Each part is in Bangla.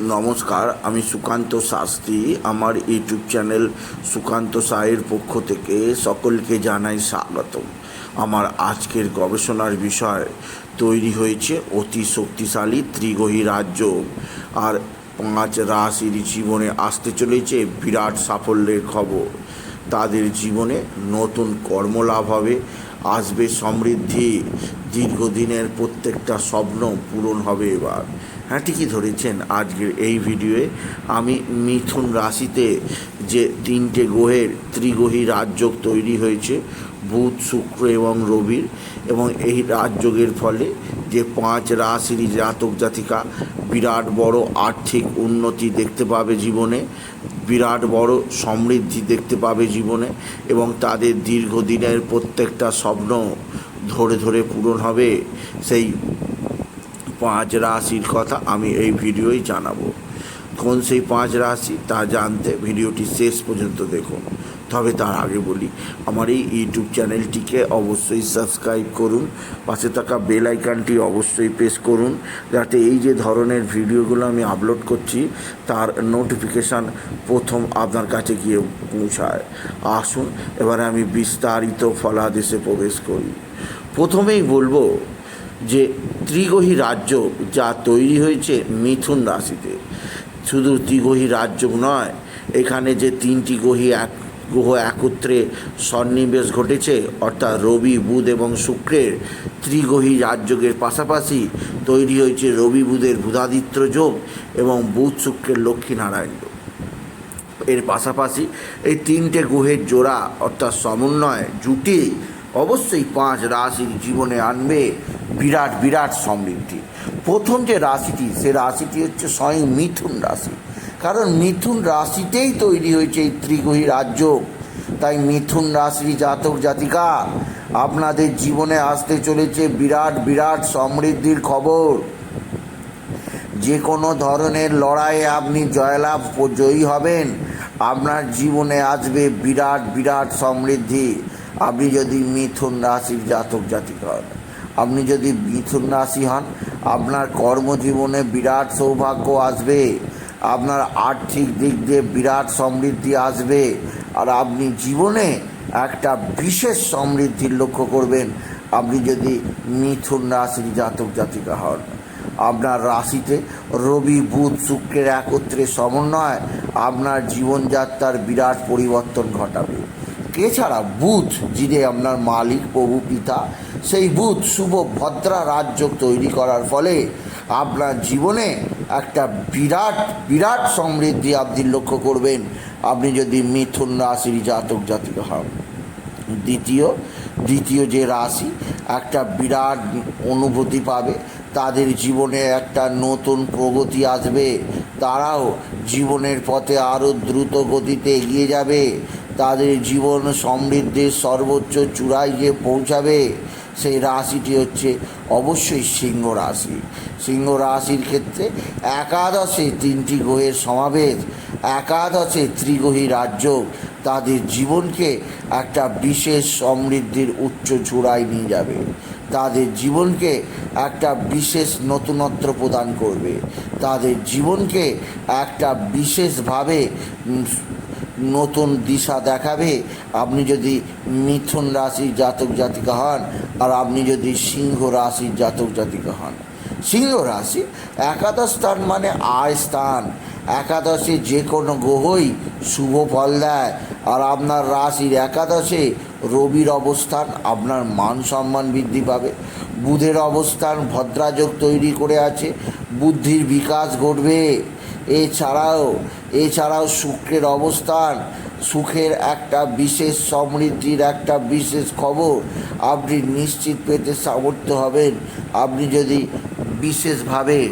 নমস্কার, আমি সুকান্ত শাস্ত্রী। আমার ইউটিউব চ্যানেল সুকান্ত সায়ের পক্ষ থেকে সকলকে জানাই স্বাগতম। আমার আজকের গবেষণার বিষয় তৈরি হয়েছে অতি শক্তিশালী ত্রিগ্রহী রাজ্য। আর পাঁচ রাশির জীবনে আসতে চলেছে বিরাট সাফল্যের খবর। তাদের জীবনে নতুন কর্মলাভ হবে, আসবে সমৃদ্ধি, দীর্ঘদিনের প্রত্যেকটা স্বপ্ন পূরণ হবে এবার। হ্যাঁ ঠিকই ধরেছেন। আজকের এই ভিডিওয়ে আমি মিথুন রাশিতে যে তিনটে গ্রহের ত্রিগ্রহী রাজযোগ তৈরি হয়েছে, বুধ, শুক্র এবং রবির, এবং এই রাজযোগের ফলে যে পাঁচ রাশির জাতক জাতিকা বিরাট বড় আর্থিক উন্নতি দেখতে পাবে জীবনে, বিরাট বড় সমৃদ্ধি দেখতে পাবে জীবনে, এবং তাদের দীর্ঘদিনের প্রত্যেকটা স্বপ্ন ধরে ধরে পূরণ হবে। সেই পাঁচ রাশির কথা আমি এই ভিডিওই জানাব। কোন সেই পাঁচ রাশি, তা জানতে ভিডিওটি শেষ পর্যন্ত দেখুন। তবে তার আগে বলি, আমার এই ইউটিউব চ্যানেলটিকে অবশ্যই সাবস্ক্রাইব করুন, পাশে থাকা বেল আইকনটি অবশ্যই প্রেস করুন, যাতে এই যে ধরনের ভিডিওগুলো আমি আপলোড করছি, তার নোটিফিকেশান প্রথম আপনার কাছে গিয়ে পৌঁছায়। আসুন, এবারে আমি বিস্তারিত ফলাদেশে প্রবেশ করি। প্রথমেই বলব যে ত্রিগ্রহী রাজ্য যা তৈরি হয়েছে মিথুন রাশিতে। শুধু ত্রিগ্রহী রাজ্য নয়, এখানে যে তিনটি গ্রহী এক, গ্রহ একত্রে সন্নিবেশ ঘটেছে, অর্থাৎ রবি, বুধ এবং শুক্রের ত্রিগ্রহী রাজযোগের পাশাপাশি তৈরি হয়েছে রবি, বুধের বুধাদিত্য যোগ এবং বুধ শুক্রের লক্ষ্মীনারায়ণ যোগ। এর পাশাপাশি এই তিনটে গ্রহের জোড়া অর্থাৎ সমন্বয়, জুটি অবশ্যই পাঁচ রাশির জীবনে আনবে। বিরাট বিরাট সমৃদ্ধি। প্রথম যে রাশিটি, সে রাশিটি হচ্ছে স্বয়ং মিথুন রাশি। কারণ মিথুন রাশিতেই তৈরি হয়েছে এই ত্রিগ্রহী রাজ্য। তাই মিথুন রাশির জাতক, জাতিকা, আপনাদের জীবনে আসতে চলেছে বিরাট বিরাট সমৃদ্ধির খবর। যে কোনো ধরনের লড়াইয়ে আপনি জয়লাভ জয়ী হবেন। আপনার জীবনে আসবে বিরাট বিরাট সমৃদ্ধি। আপনি যদি মিথুন রাশির জাতক, জাতিকা হন। আপনি যদি মিথুন রাশি হন, আপনার কর্মজীবনে বিরাট সৌভাগ্য আসবে, আপনার আর্থিক দিক দিয়ে বিরাট সমৃদ্ধি আসবে, আর আপনি জীবনে একটা বিশেষ সমৃদ্ধির লক্ষ্য করবেন, আপনি যদি মিথুন রাশির জাতক জাতিকা হন। আপনার রাশিতে রবি, বুধ, শুক্রের একত্রে সমন্বয়, আপনার জীবনযাত্রার বিরাট পরিবর্তন ঘটাবে। এছাড়া বুধ, যিনি আপনার মালিক, প্রভু, পিতা, সেই বুধ শুভ ভদ্রা রাজযোগ তৈরি করার ফলে আপনার জীবনে একটা বিরাট বিরাট সমৃদ্ধি আপনি লক্ষ্য করবেন। আপনি যদি মিথুন রাশির জাতক, জাতিকা হন, দ্বিতীয় দ্বিতীয় যে রাশি একটা বিরাট অনুভূতি পাবে, তাদের জীবনে একটা নতুন প্রগতি আসবে, তারাও জীবনের পথে আরও দ্রুত গতিতে এগিয়ে যাবে। তাদের জীবন সমৃদ্ধির সর্বোচ্চ চূড়ায় গিয়ে পৌঁছাবে, সেই রাশিটি হচ্ছে অবশ্যই সিংহ রাশি। সিংহ রাশির ক্ষেত্রে একাদশে তিনটি গ্রহের সমাবেশ, একাদশে ত্রিগ্রহী রাজ্য তাদের জীবনকে একটা বিশেষ সমৃদ্ধির উচ্চ চূড়ায় নিয়ে যাবে। তাদের জীবনকে একটা বিশেষ নতুনত্ব প্রদান করবে। তাদের জীবনকে একটা বিশেষভাবে নতুন দিশা দেখাবে। আপনি যদি মিথুন রাশির জাতক জাতিকা হন, আর আপনি যদি সিংহ রাশির জাতক জাতিকা হন। সিংহ রাশি একাদশ স্থান মানে আয় স্থান। একাদশে যে কোনো গ্রহই শুভ ফল দেয়। আর আপনার রাশির একাদশে রবির অবস্থান আপনার মান সম্মান বৃদ্ধি পাবে। বুধের অবস্থান ভদ্রাযোগ তৈরি করে আছে। বুদ্ধির বিকাশ ঘটবে। এছাড়াও এছাড়াও শুক্রের অবস্থান, সুখের একটা বিশেষ সমৃদ্ধির একটা বিশেষ খবর আপনি নিশ্চিত পেতে সামর্থ্য হবেন। আপনি যদি বিশেষভাবে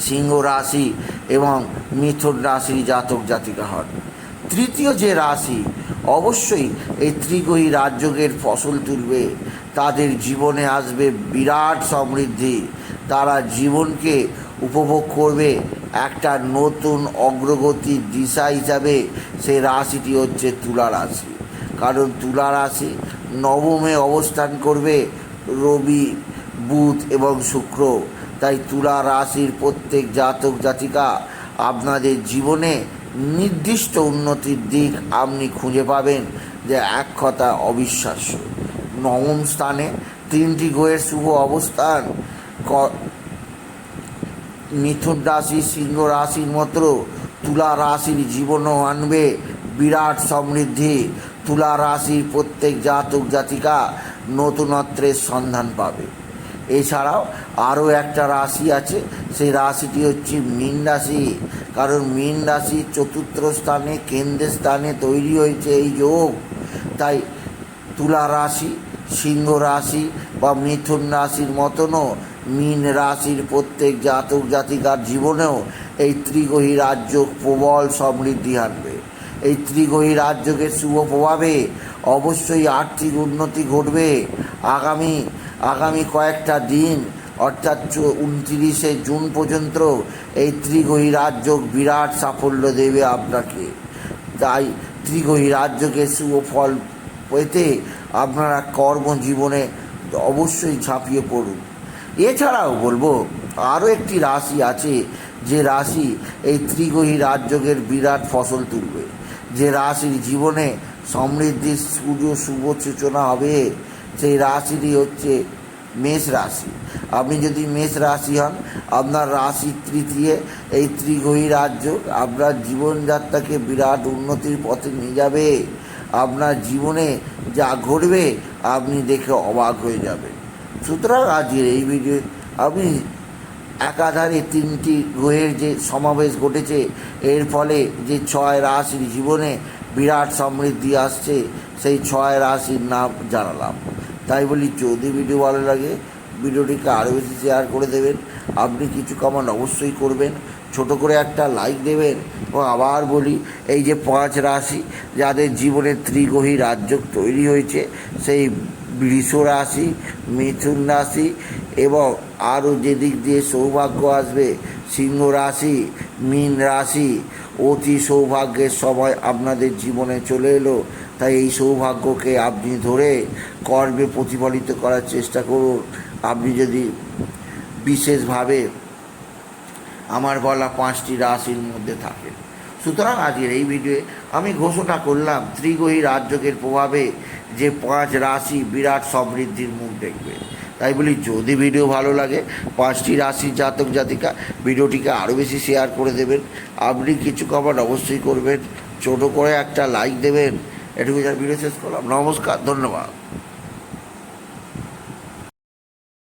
সিংহ রাশি এবং মিথুন রাশির জাতক জাতিকা হন। তৃতীয় যে রাশি, অবশ্যই এই ত্রিগ্রহী রাজযোগের ফসল তুলবে। তাদের জীবনে আসবে বিরাট সমৃদ্ধি। তারা জীবনকে উপভোগ করবে একটা নতুন অগ্রগতির দিশা হিসাবে সেই রাশিটি হচ্ছে তুলা রাশি। কারণ তুলা রাশি নবমে অবস্থান করবে রবি, বুধ এবং শুক্র। তাই তুলা রাশির প্রত্যেক জাতক জাতিকা আপনাদের জীবনে নির্দিষ্ট উন্নতির দিক আপনি খুঁজে পাবেন যে এক কথা অবিশ্বাস্য। নবম স্থানে তিনটি গ্রহের শুভ অবস্থান মিথুন রাশি, সিংহ রাশির মতো তুলা রাশির জীবনও আনবে। বিরাট সমৃদ্ধি। তুলা রাশির প্রত্যেক জাতক, জাতিকা নতুনত্বের সন্ধান পাবে। এছাড়াও আরও একটা রাশি আছে, সেই রাশিটি হচ্ছে মীন রাশি। কারণ মীন রাশি চতুর্থ স্থানে কেন্দ্রের স্থানে তৈরি হয়েছে এই যোগ। তাই তুলা রাশি, সিংহ রাশি বা মিথুন রাশির মতনও মীন রাশির প্রত্যেক জাতক জাতিকার জীবনেও এই ত্রিগ্রহী রাজ্য প্রবল সমৃদ্ধি আনবে। এই ত্রিগ্রহী রাজ্যকের শুভ প্রভাবে অবশ্যই আর্থিক উন্নতি ঘটবে। আগামী আগামী কয়েকটা দিন, অর্থাৎ উনত্রিশে জুন পর্যন্ত এই ত্রিগ্রহী রাজ্য বিরাট সাফল্য দেবে আপনাকে। তাই ত্রিগ্রহী রাজ্যকে শুভ ফল পেতে আপনারা কর্মজীবনে অবশ্যই ঝাঁপিয়ে পড়ুন। এছাড়াও বলব, আরও একটি রাশি আছে যে রাশি এই ত্রিগ্রহী রাজ্যকের বিরাট ফসল তুলবে। যে রাশির জীবনে সমৃদ্ধির সূর্য শুভ সূচনা হবে, সেই রাশিটি হচ্ছে মেষ রাশি। আপনি যদি মেষ রাশি হন, আপনার রাশি তৃতীয়, এই ত্রিগ্রহী রাজ্য আপনার জীবনযাত্রাকে বিরাট উন্নতির পথে নিয়ে যাবে। আপনার জীবনে যা ঘটবে, আপনি দেখে অবাক হয়ে যাবেন। সুতরাং আজকের এই ভিডিও আপনি একাধারে তিনটি গ্রহের যে সমাবেশ ঘটেছে, এর ফলে যে ছয় রাশির জীবনে বিরাট সমৃদ্ধি আসছে, সেই ছয় রাশির নাম জানালাম। তাই বলি, যদি ভিডিও ভালো লাগে ভিডিওটিকে আরও বেশি শেয়ার করে দেবেন। আপনি কিছু কমেন্ট অবশ্যই করবেন। ছোট করে একটা লাইক দেবেন। এবং আবার বলি, এই যে পাঁচ রাশি, যাদের জীবনে ত্রিগ্রহী রাজ্য তৈরি হয়েছে, সেই বৃষ রাশি মিথুন রাশি এবং আরও যেদিক দিয়ে সৌভাগ্য আসবে, সিংহ রাশি, মীন রাশি, অতি সৌভাগ্যের সময় আপনাদের জীবনে চলে এলো। তাই এই সৌভাগ্যকে আপনি ধরে কর্মে প্রতিফলিত করার চেষ্টা করুন। আপনি যদি বিশেষভাবে আমার বলা পাঁচটি রাশির মধ্যে থাকেন। সুতরাং আজকের এই ভিডিওয়ে আমি ঘোষণা করলাম, ত্রিগ্রহী রাজ্যকের প্রভাবে যে পাঁচ রাশি বিরাট সমৃদ্ধির মুখ দেখবে। তাই বলি, যদি ভিডিও ভালো লাগে, পাঁচটি রাশির জাতক জাতিকা ভিডিওটিকে আরও বেশি শেয়ার করে দেবেন। আপনি কিছু কমেন্ট অবশ্যই করবেন। ছোটো করে একটা লাইক দেবেন। এটুকু যার ভিডিও শেষ করলাম। নমস্কার, ধন্যবাদ।